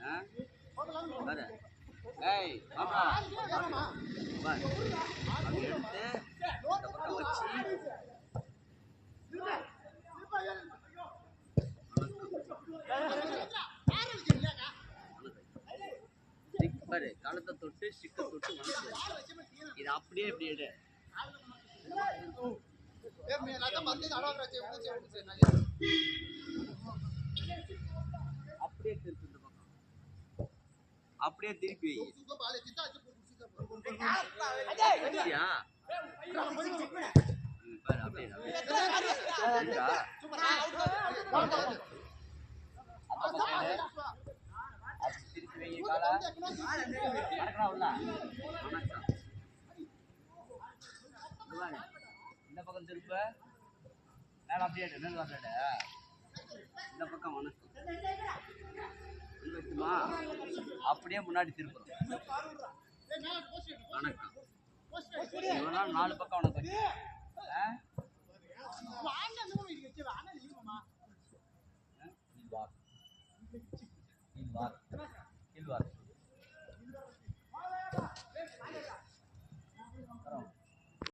பாரு ஏய் பாரு அப்படி எடுத்து பாரு கழுத்தை தொட்டு ஸ்டிக்கை தொட்டு மனசு இது அப்படியே இப்படி எடு திருப்பி இந்த பக்கம் அப்படியே திருப்பி வை. வச்சியா? ம், பாரு அப்படியே அப்படியே. சரிடா. அப்படி திருப்பி வை காலை. நடக்கலாம் உள்ள. வணக்கம். அப்படியே திருப்பி இந்த பக்கம் திருப்ப. மேல அப்படியே மேல் வரல இந்த பக்கம் வணக்கம் அப்படியே முன்னாடி திருப்பணும். வணக்கம். இவெல்லாம் நாலு பக்கம் உனக்கு.